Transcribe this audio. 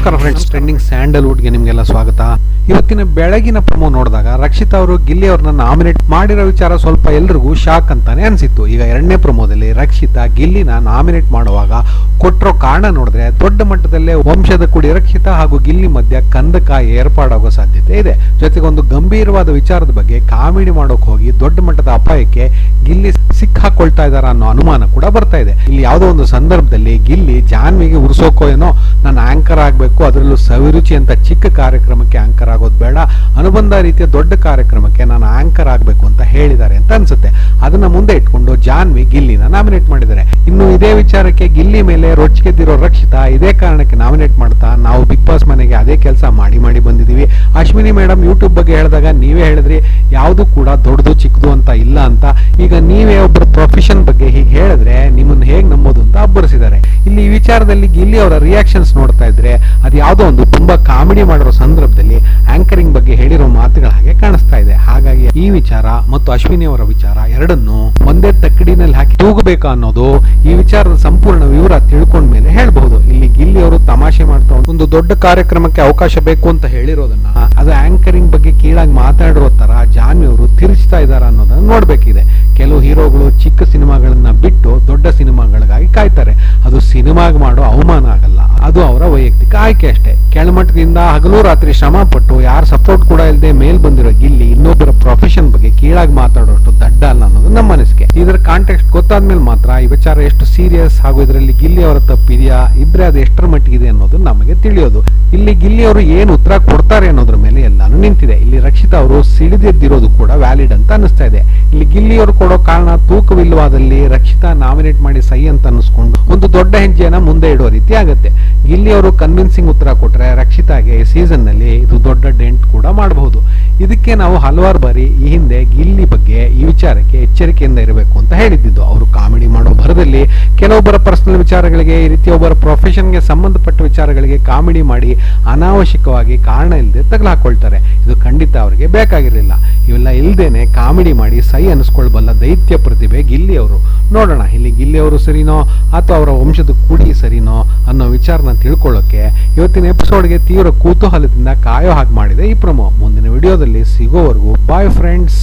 ನಮಸ್ಕಾರ friends trending ಸ್ಯಾಂಡಲ್ವುಡ್ಗೆ ನಿಮಗೆಲ್ಲ ಸ್ವಾಗತ. ಇವತ್ತಿನ ಬೆಳಗಿನ ಪ್ರಮೋ ನೋಡಿದಾಗ ರಕ್ಷಿತ್ ಅವರು, ಗಿಲ್ಲಿ ಅವ್ರನ್ನ ನಾಮಿನೇಟ್ ಮಾಡಿರೋ ವಿಚಾರ ಸ್ವಲ್ಪ ಎಲ್ರಿಗೂ ಶಾಕ್ ಅಂತಾನೆ ಅನಿಸಿತ್ತು. ಈಗ ಎರಡನೇ ಪ್ರಮೋದಲ್ಲಿ ರಕ್ಷಿತಾ ಗಿಲ್ಲಿನ ನಾಮಿನೇಟ್ ಮಾಡುವಾಗ ಕೊಟ್ಟಿರೋ ಕಾರಣ ನೋಡಿದ್ರೆ ದೊಡ್ಡ ಮಟ್ಟದಲ್ಲೇ ವಂಶದ ಕುಡಿ ರಕ್ಷಿತಾ ಹಾಗೂ ಗಿಲ್ಲಿ ಮಧ್ಯ ಕಂದಕ ಏರ್ಪಾಡಾಗೋ ಸಾಧ್ಯತೆ ಇದೆ. ಜೊತೆಗೆ ಒಂದು ಗಂಭೀರವಾದ ವಿಚಾರದ ಬಗ್ಗೆ ಕಾಮಿಡಿ ಮಾಡೋಕೆ ಹೋಗಿ ದೊಡ್ಡ ಮಟ್ಟದ ಅಪಾಯಕ್ಕೆ ಗಿಲ್ಲಿ ಸಿಕ್ಕಾಕೊಳ್ತಾ ಇದಾರ ಅನ್ನೋ ಅನುಮಾನ ಕೂಡ ಬರ್ತಾ ಇದೆ. ಇಲ್ಲಿ ಯಾವುದೋ ಒಂದು ಸಂದರ್ಭದಲ್ಲಿ ಗಿಲ್ಲಿ ಜಾನ್ವಿಗೆ ಉರ್ಸೋಕೋ ಏನೋ ನಾನು ಆಂಕರ್ ಆಗಬೇಕು ಅದರಲ್ಲೂ ಸವಿರುಚಿ ಅಂತ ಚಿಕ್ಕ ಕಾರ್ಯಕ್ರಮಕ್ಕೆ ಆಂಕರ್ ಆಗೋದು ಬೇಡ. ಅನುಬಂಧ ರೀತಿಯ ದೊಡ್ಡ ಕಾರ್ಯಕ್ರಮಕ್ಕೆ ನಾನು ಆಂಕರ್ ಆಗಬೇಕು ಅಂತ ಹೇಳಿದ್ದಾರೆ ಅಂತ ಅನ್ಸುತ್ತೆ. ಅದನ್ನ ಮುಂದೆ ಇಟ್ಕೊಂಡು ಜಾನ್ವಿ ಗಿಲ್ಲಿನ ನಾಮಿನೇಟ್ ಮಾಡಿದ್ದಾರೆ. ಇನ್ನು ಇದೇ ವಿಚಾರಕ್ಕೆ ಗಿಲ್ಲಿ ಮೇಲೆ ರೊಚ್ಚಿಗೆದ್ದಿರೋ ರಕ್ಷಿತಾ ಇದೇ ಕಾರಣಕ್ಕೆ ನಾಮಿನೇಟ್ ಮಾಡ್ತಾ ನಾವು ಬಿಗ್ ಬಾಸ್ ಮನೆಗೆ ಅದೇ ಕೆಲಸ ಮಾಡಿ ಮಾಡಿ ಬಂದಿದ್ದೀವಿ. ಅಶ್ವಿನಿ ಮೇಡಮ್ ಯೂಟ್ಯೂಬ್ ಬಗ್ಗೆ ಹೇಳಿದಾಗ ನೀವೇ ಹೇಳಿದ್ರಿ, ಯಾವುದು ಕೂಡ ದೊಡ್ಡದು ಚಿಕ್ಕದು ಅಂತ ಇಲ್ಲ ಅಂತ. ಈಗ ನೀವೇ ಒಬ್ಬರ ಪ್ರೊಫೆಷನ್ ಬಗ್ಗೆ ಹೀಗೆ ಹೇಳಿದ್ರೆ ವಿಚಾರದಲ್ಲಿ ಗಿಲ್ಲಿ ಅವರ ರಿಯಾಕ್ಷನ್ಸ್ ನೋಡ್ತಾ ಇದ್ರೆ ಅದು ಯಾವುದೋ ಒಂದು ತುಂಬಾ ಕಾಮಿಡಿ ಮಾಡಿರೋ ಸಂದರ್ಭದಲ್ಲಿ ಆಂಕರಿಂಗ್ ಬಗ್ಗೆ ಹೇಳಿರೋ ಮಾತುಗಳ ಹಾಗೆ ಕಾಣಿಸ್ತಾ ಇದೆ. ಹಾಗಾಗಿ ಈ ವಿಚಾರ ಮತ್ತು ಅಶ್ವಿನಿ ಅವರ ವಿಚಾರ ಎರಡನ್ನು ಒಂದೇ ತಕ್ಕಡಿನಲ್ಲಿ ಹಾಕಿ ತೂಗಬೇಕು ಅನ್ನೋದು ಈ ವಿಚಾರದ ಸಂಪೂರ್ಣ ವಿವರ ತಿಳ್ಕೊಂಡ್ಮೇಲೆ ಹೇಳಬಹುದು. ಇಲ್ಲಿ ಗಿಲ್ಲಿ ಅವರು ತಮಾಷೆ ಮಾಡ್ತಾ ಒಂದು ದೊಡ್ಡ ಕಾರ್ಯಕ್ರಮಕ್ಕೆ ಅವಕಾಶ ಬೇಕು ಅಂತ ಹೇಳಿರೋದನ್ನ ಅದು ಆಂಕರಿಂಗ್ ಬಗ್ಗೆ ಕೀಳಾಗಿ ಮಾತಾಡಿರೋ ತರ ಜಾನ್ವಿ ಅವರು ತಿರುಚ್ತಾ ಇದಾರ ಅನ್ನೋದನ್ನ ನೋಡ್ಬೇಕಿದೆ. ಕೆಲವು ಹೀರೋಗಳು ಚಿಕ್ಕ ಸಿನಿಮಾಗಳನ್ನ ಬಿಟ್ಟು ದೊಡ್ಡ ಸಿನಿಮಾಗಳಿಗಾಗಿ ಕಾಯ್ತಾರೆ. ಸಿನಿಮಾಗ್ ಮಾಡೋ ಅವಮಾನ ಆಗಲ್ಲ. ಅದು ಅವರ ವೈಯಕ್ತಿಕ ಆಯ್ಕೆ ಅಷ್ಟೇ. ಕೆಳಮಟ್ಟದಿಂದ ಹಗಲು ರಾತ್ರಿ ಶ್ರಮ ಪಟ್ಟು ಯಾರ ಸಪೋರ್ಟ್ ಕೂಡ ಇಲ್ಲದೆ ಮೇಲ್ ಬಂದಿರೋ ಗಿಲ್ಲಿ ಇನ್ನೊಬ್ಬರ ಪ್ರೊಫೆಷನ್ ಬಗ್ಗೆ ಕೀಳಾಗಿ ಮಾತಾಡೋಷ್ಟು ದಡ್ಡ ಅಲ್ಲ ಅನ್ನೋದು ನಮ್ಮ ಅನಿಸಿಕೆ. ಇದರ ಕಾಂಟೆಕ್ಸ್ಟ್ ಗೊತ್ತಾದ್ಮೇಲೆ ಮಾತ್ರ ಈ ವಿಚಾರ ಎಷ್ಟು ಸೀರಿಯಸ್ ಹಾಗೂ ಇದರಲ್ಲಿ ಗಿಲ್ಲಿ ಅವರ ತಪ್ಪಿದೆಯಾ, ಇದ್ರೆ ಅದು ಎಷ್ಟರ ಮಟ್ಟಿಗಿದೆ ಅನ್ನೋದು ನಮಗೆ ತಿಳಿಯೋದು. ಇಲ್ಲಿ ಗಿಲ್ಲಿ ಅವರು ಏನು ಉತ್ತರ ಕೊಡ್ತಾರೆ ಅನ್ನೋದ್ರ ಮೇಲೆ ಎಲ್ಲಾನು ನಿಂತಿದೆ. ಇಲ್ಲಿ ರಕ್ಷಿತಾ ಅವರು ಸಿಡಿದೆದ್ದಿರೋದು ಕೂಡ ವ್ಯಾಲಿಡ್ ಅಂತ ಅನಿಸ್ತಾ ಇದೆ. ಇಲ್ಲಿ ಗಿಲ್ಲಿ ಅವರು ಕೊಡೋ ಕಾರಣ ತೂಕವಿಲ್ಲವಾದಲ್ಲಿ ರಕ್ಷಿತಾ ನಾಮಿನೇಟ್ ಮಾಡಿ ಸೈ ಅಂತ ಅನ್ನಿಸ್ಕೊಂಡು ಒಂದು ದೊಡ್ಡ ಹೆಜ್ಜೆಯನ್ನ ಮುಂದೆ ಇಡೋ ರೀತಿ ಆಗುತ್ತೆ. ಗಿಲ್ಲಿ ಅವರು ಕನ್ವಿನ್ಸಿಂಗ್ ಉತ್ತರ ಕೊಟ್ಟರೆ ರಕ್ಷಿತಾಗೆ ಸೀಸನ್ನಲ್ಲಿ ಇದು ದೊಡ್ಡ ಡೆಂಟ್ ಕೂಡ ಮಾಡಬಹುದು. ಇದಕ್ಕೆ ನಾವು ಹಲವಾರು ಬಾರಿ ಈ ಹಿಂದೆ ಗಿಲ್ಲಿ ಬಗ್ಗೆ ವಿಚಾರಕ್ಕೆ ಎಚ್ಚರಿಕೆಯಿಂದ ಇರಬೇಕು ಅಂತ ಹೇಳಿದ್ದು ಅವರು ಕಾಮಿಡಿ ಮಾಡೋ ಭರದಲ್ಲಿ ಕೆಲವೊಬ್ಬರ ಪರ್ಸನಲ್ ವಿಚಾರಗಳಿಗೆ, ಈ ರೀತಿ ಒಬ್ಬರ ಪ್ರೊಫೆಷನ್ಗೆ ಸಂಬಂಧಪಟ್ಟ ವಿಚಾರಗಳಿಗೆ ಕಾಮಿಡಿ ಮಾಡಿ ಅನಾವಶ್ಯಕವಾಗಿ ಕಾರಣ ಇಲ್ಲದೆ ತಗಲಾಕೊಳ್ತಾರೆ ಇದು ಖಂಡಿತ ಅವರಿಗೆ ಬೇಕಾಗಿರಲಿಲ್ಲ. ಇವೆಲ್ಲ ಇಲ್ಲದೇನೆ ಕಾಮಿಡಿ ಮಾಡಿ ಸೈ ಅನಿಸ್ಕೊಳ್ಬಲ್ಲ ದೈತ್ಯ ಪ್ರತಿಭೆ ಗಿಲ್ಲಿ ಅವರು. ನೋಡೋಣ, ಇಲ್ಲಿ ಗಿಲ್ಲಿ ಅವರು ಸರಿನೋ, ಅಥವಾ ಅವರ ವಂಶದ ಕುಡಿ ಸರಿನೋ ಅನ್ನೋ ವಿಚಾರನ ತಿಳ್ಕೊಳ್ಳೋಕೆ ಇವತ್ತಿನ ಎಪಿಸೋಡ್ಗೆ ತೀವ್ರ ಕುತೂಹಲದಿಂದ ಕಾಯೋ ಹಾಗೆ ಮಾಡಿದೆ ಈ ಪ್ರಮೋ. ಮುಂದಿನ ವಿಡಿಯೋದಲ್ಲಿ ಸಿಗೋವರೆಗೂ ಬಾಯ್ ಫ್ರೆಂಡ್ಸ್